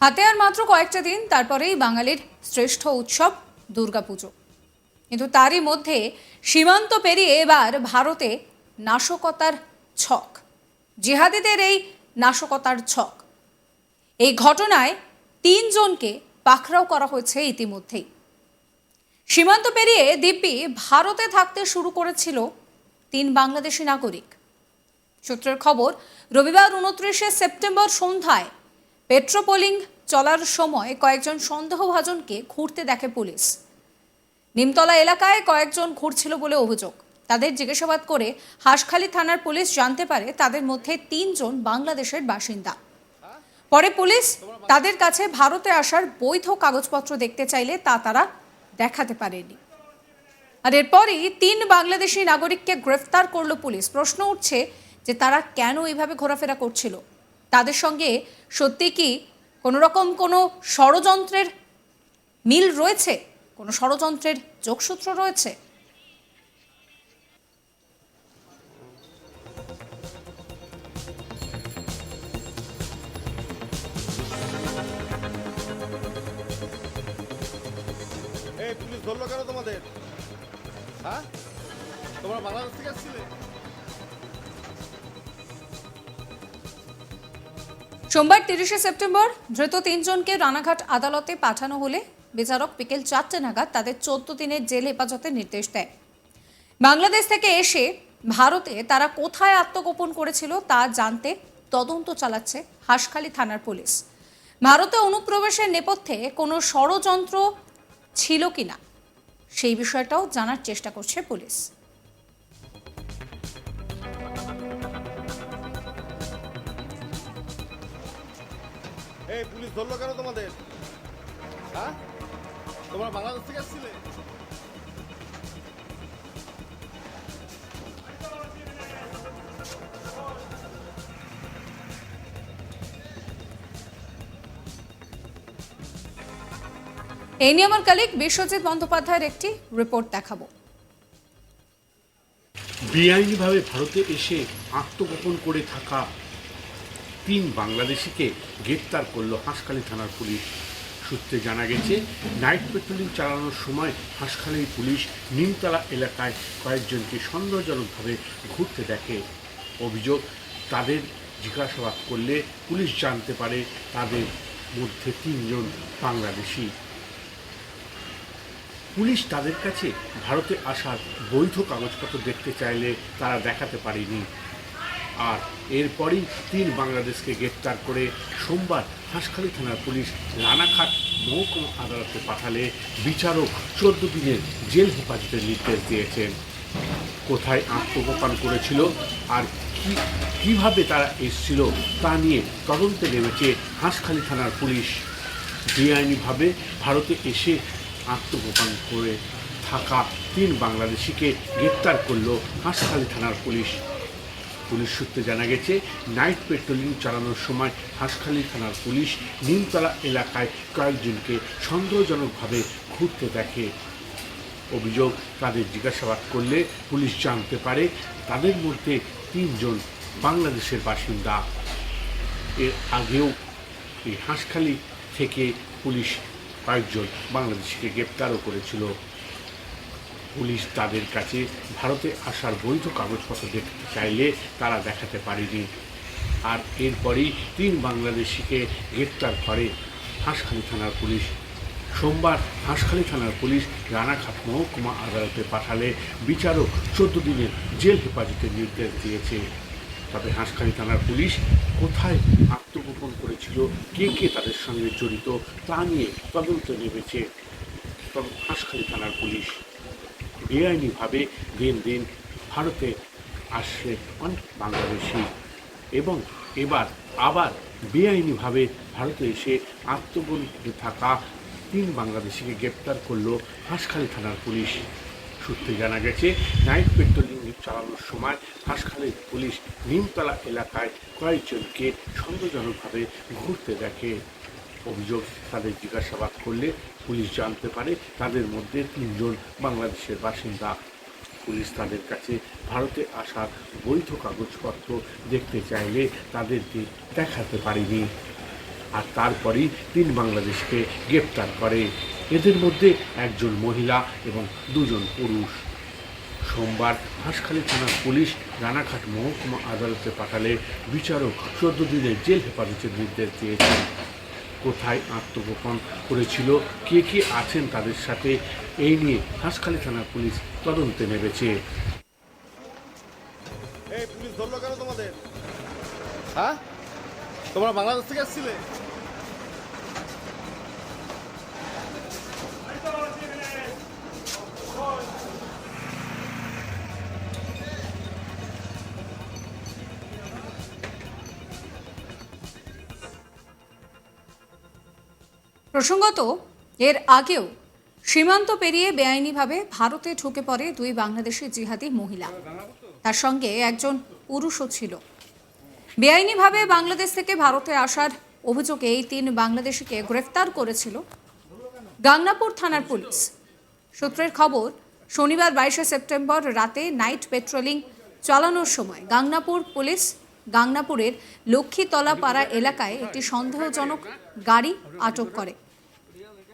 হাতে আর মাত্র কয়েকটা দিন, তারপরেই বাঙালির শ্রেষ্ঠ উৎসব দুর্গাপুজো। কিন্তু তারই মধ্যে সীমান্ত পেরিয়ে এবার ভারতে নাশকতার ছক, জিহাদিদের এই নাশকতার ছক। এই ঘটনায় তিনজনকে পাকড়াও করা হয়েছে ইতিমধ্যেই। সীমান্ত পেরিয়ে দিব্যি ভারতে থাকতে শুরু করেছিল তিন বাংলাদেশি নাগরিক। সূত্রের খবর, রবিবার উনত্রিশে সেপ্টেম্বর সন্ধ্যায় পেট্রোপোলিং চলার সময় কয়েকজন সন্দেহভাজনকে ঘুরতে দেখে পুলিশ। নিমতলা এলাকায় কয়েকজন ঘুরছিল বলে অভিযোগ। তাদের জিজ্ঞাসাবাদ করে হাঁসখালী থানার পুলিশ জানতে পারে তাদের মধ্যে তিনজন বাংলাদেশের বাসিন্দা। পরে পুলিশ তাদের কাছে ভারতে আসার বৈধ কাগজপত্র দেখতে চাইলে তা তারা দেখাতে পারেনি। আর এরপরই তিন বাংলাদেশি নাগরিককে গ্রেফতার করল পুলিশ। প্রশ্ন উঠছে যে তারা কেন এইভাবে ঘোরাফেরা করছিল? তাদের সঙ্গে সত্যি কি কোনো রকম কোনো ষড়যন্ত্রের মিল রয়েছে? কোনো ষড়যন্ত্রের যোগসূত্র রয়েছে? পুলিশ ধরলো কেন তোমাদের? হ্যাঁ? তোমরা বাংলাদেশ থেকে আসছিলে? সোমবার তিরিশে সেপ্টেম্বর ধৃত তিনজনকে রানাঘাট আদালতে পাঠানো হলে বিচারক বিকেল চারটে নাগাদ তাদের চোদ্দ দিনের জেল হেফাজতের নির্দেশ দেয়। বাংলাদেশ থেকে এসে ভারতে তারা কোথায় আত্মগোপন করেছিল তা জানতে তদন্ত চালাচ্ছে হাঁসখালী থানার পুলিশ। ভারতে অনুপ্রবেশের নেপথ্যে কোনো ষড়যন্ত্র ছিল কিনা সেই বিষয়টাও জানার চেষ্টা করছে পুলিশ। এই পুলিশ ধরলো কেন তোমাদের? হ্যাঁ? তোমরা বাংলাদেশ থেকে আসছিলে এই নিয়ে আমার কালিক বিশ্বজিৎ বন্দ্যোপাধ্যায়ের একটি রিপোর্ট দেখাবো। বেআইনিভাবে ভারতে এসে আত্মগোপন করে থাকা তিন বাংলাদেশিকে গ্রেপ্তার করল হাঁসখালী থানার পুলিশ। সূত্রে জানা গেছে, নাইট পেট্রোলিং চালানোর সময় হাঁসখালী পুলিশ নিমতলা এলাকায় কয়েকজনকে সন্দেহজনকভাবে ঘুরতে দেখে। অভিযোগ, তাদের জিজ্ঞাসাবাদ করলে পুলিশ জানতে পারে তাদের মধ্যে তিনজন বাংলাদেশি। পুলিশ তাদের কাছে ভারতে আসার বৈধ কাগজপত্র দেখতে চাইলে তারা দেখাতে পারেনি। আর এরপরই তিন বাংলাদেশকে গ্রেপ্তার করে সোমবার হাঁসখালী থানার পুলিশ রানাঘাট মহকুমা আদালতে পাঠালে বিচারক চোদ্দ দিনের জেল হেফাজতের নির্দেশ দিয়েছেন। কোথায় আত্মগোপন করেছিল আর কি, কীভাবে তারা এসেছিল তা নিয়ে তদন্তে নেমেছে হাঁসখালী থানার পুলিশ। বেআইনিভাবে ভারতে এসে আত্মগোপন করে থাকা তিন বাংলাদেশিকে গ্রেপ্তার করল হাঁসখালী থানার পুলিশ। পুলিশ সূত্রে জানা গেছে, নাইট পেট্রোলিং চালানোর সময় হাঁসখালী থানার পুলিশ নিমতলা এলাকায় কয়েকজনকে সন্দেহজনকভাবে ঘুরতে দেখে। অভিযোগ, তাদের জিজ্ঞাসাবাদ করলে পুলিশ জানতে পারে, তাদের মধ্যে তিনজন বাংলাদেশের বাসিন্দা। এর আগেও এই হাঁসখালি থেকে পুলিশ কয়েকজন বাংলাদেশিকে গ্রেপ্তারও করেছিল। পুলিশ তাদের কাছে ভারতে আসার বৈধ কাগজপত্র দেখতে চাইলে তারা দেখাতে পারেনি। আর এরপরেই তিন বাংলাদেশিকে গ্রেপ্তার করে হাঁসখালি থানার পুলিশ। সোমবার হাঁসখালি থানার পুলিশ রানাঘাট মহকুমা আদালতে পাঠালে বিচারক চোদ্দ দিনের জেল হেফাজতের নির্দেশ দিয়েছে। তবে হাঁসখালি থানার পুলিশ কোথায় আত্মগোপন করেছিল, কে কে তাদের সঙ্গে জড়িত তা নিয়ে তদন্ত নেমেছে। তবে হাঁসখালি থানার পুলিশ বেআইনিভাবে দিন দিন ভারতে আসছে অনেক বাংলাদেশি। এবং এবার আবার বেআইনিভাবে ভারতে এসে আত্মগোপনে থাকা তিন বাংলাদেশিকে গ্রেপ্তার করল হাঁসখালি থানার পুলিশ। সূত্রে জানা গেছে, নাইট পেট্রোলিং চালানোর সময় হাঁসখালির পুলিশ নিমতলা এলাকায় কয়েকজনকে সন্দেহজনকভাবে ঘুরতে দেখে। অভিযোগ তাদের জিজ্ঞাসাবাদ করলে পুলিশ জানতে পারে তাদের মধ্যে তিনজন বাংলাদেশের বাসিন্দা। পুলিশ তাদের কাছে ভারতে আসার বৈধ কাগজপত্র দেখতে চাইলে তাদেরকে দেখাতে পারেনি। আর তারপরেই তিন বাংলাদেশকে গ্রেপ্তার করে। এদের মধ্যে একজন মহিলা এবং দুজন পুরুষ। সোমবার হাঁসখালী থানার পুলিশ রানাঘাট মহকুমা আদালতে পাঠালে বিচারক চোদ্দ দিনের জেল হেফাজতের নির্দেশ দিয়েছেন কোথায় আত্মগোপন করেছিল? কে কে আছেন তাদের সাথে? এই নিয়ে হাঁসখালী থানার পুলিশ তদন্তে নেমেছে। এই পুলিশ কেন তোমাদের? হ্যাঁ? তোমরা বাংলাদেশ থেকে আসছিলে প্রসঙ্গত, এর আগেও সীমান্ত পেরিয়ে বেআইনিভাবে ভারতে ঢুকে পড়ে দুই বাংলাদেশি জিহাদি মহিলা। তার সঙ্গে একজন পুরুষও ছিল। বেআইনিভাবে বাংলাদেশ থেকে ভারতে আসার অভিযোগে এই তিন বাংলাদেশিকে গ্রেফতার করেছিল গাংনাপুর থানার পুলিশ। সূত্রের খবর, শনিবার বাইশে সেপ্টেম্বর রাতে নাইট পেট্রোলিং চালানোর সময় গাংনাপুর পুলিশ গাংনাপুরের লক্ষ্মীতলা পাড়া এলাকায় একটি সন্দেহজনক গাড়ি আটক করে।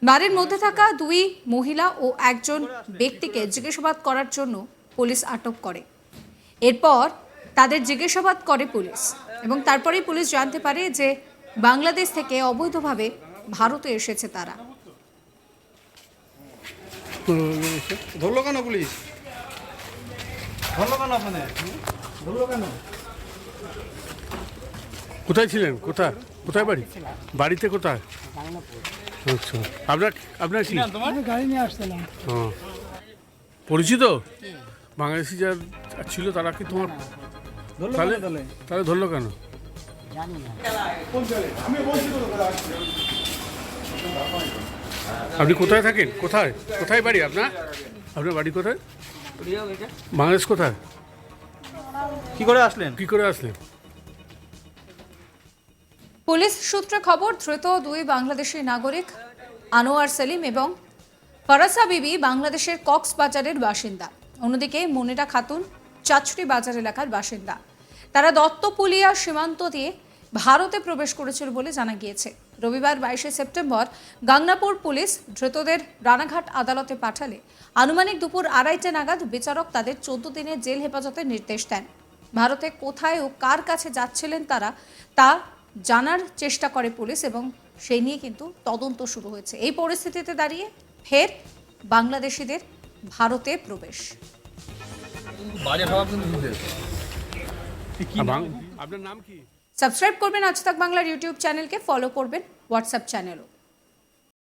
বাড়ির মধ্যে থাকা দুই মহিলা ও একজন ব্যক্তিকে জিজ্ঞাসাবাদ করার জন্য পুলিশ আটক করে। এরপর তাদের জিজ্ঞাসাবাদ করে পুলিশ এবং তারপরেই পুলিশ জানতে পারে যে বাংলাদেশ থেকে অবৈধভাবে ভারতে এসেছে তারা। ধরলো কেন পুলিশ? ধরলো কেন আপনাদের? ধরলো কেন? কোথায় ছিলেন? কোথায় কোথায় বাড়ি? বাড়িতে কোথায়? আচ্ছা। আপনার আপনার কি? গাড়ি নিয়ে আসছিলাম। হ্যাঁ। পরিচিত? বাংলাদেশি যা ছিল তারা কি তোমার তাহলে তাহলে? তাহলে ধরলো কেন? আপনি কোথায় থাকেন? কোথায়? কোথায় বাড়ি আপনার? আপনার বাড়ি কোথায়? বাংলাদেশ কোথায়? কি করে আসলেন? কি করে আসলেন? পুলিশ সূত্রে খবর, ধৃত দুই বাংলাদেশি নাগরিক আনোয়ার সেলিম এবং ফারাসা বিবি বাংলাদেশের কক্সবাজারের বাসিন্দা। অন্যদিকে মনিরা খাতুন চাচড়ি বাজার এলাকার বাসিন্দা। তারা দত্তপুলিয়া সীমান্ত দিয়ে ভারতে প্রবেশ করেছিল বলে জানা গিয়েছে। রবিবার বাইশে সেপ্টেম্বর গাংনাপুর পুলিশ ধৃতদের রানাঘাট আদালতে পাঠালে। আনুমানিক দুপুর আড়াইটে নাগাদ বিচারক তাদের চোদ্দ দিনের জেল হেফাজতের নির্দেশ দেন। ভারতে কোথায় ও কার কাছে যাচ্ছিলেন তারা তা জানার চেষ্টা করে পুলিশ এবং সেই নিয়ে কিন্তু তদন্ত শুরু হয়েছে। এই পরিস্থিতিতে দাঁড়িয়ে ফের বাংলাদেশিদের ভারতে প্রবেশ। সাবস্ক্রাইব করবেন আজ তাক বাংলার ইউটিউব চ্যানেলকে ফলো করবেন হোয়াটসঅ্যাপ চ্যানেলও।